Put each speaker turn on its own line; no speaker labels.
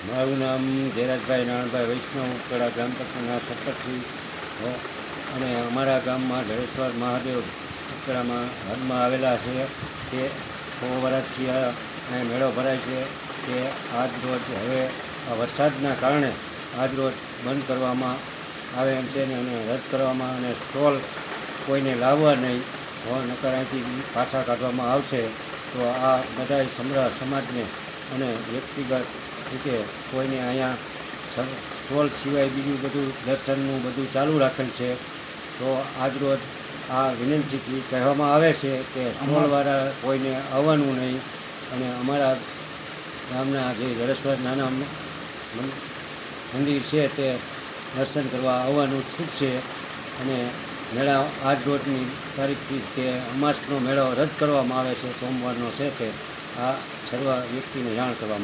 મારું નામ જયરાજભાઈ નારણભાઈ વૈષ્ણવ કડા ગ્રામ પંચાયતના સરપંચશ્રી અને અમારા ગામમાં ધરેશ્વર મહાદેવ ઉકળામાં હદમાં આવેલા છે તે સો વર્ષથી આ મેળો ભરાય છે તે આજ રોજ હવે આ વરસાદના કારણે આજ રોજ બંધ કરવામાં આવે એમ છે ને અને રદ કરવામાં અને સ્ટોલ કોઈને લાવવા નહીં નકર અહીંથી પાછા કાઢવામાં આવશે. તો આ બધાય સમરા સમાજને અને વ્યક્તિગત રીતે કોઈને અહીંયા સ્ટોલ સિવાય બીજું બધું દર્શનનું બધું ચાલુ રાખેલ છે. તો આજરોજ આ વિનંતીથી કહેવામાં આવે છે કે સ્ટોલવાળા કોઈને આવવાનું નહીં. અને અમારા ગામના જે જડેશ્વર નાના મંદિર છે તે દર્શન કરવા આવવાનું છૂટશે અને મેળા આજ રોજની તારીખથી તે અમાસનો મેળો રદ કરવામાં આવે છે. સોમવારનો છે તે. આ સર્વ વ્યક્તિને જાણ કરવામાં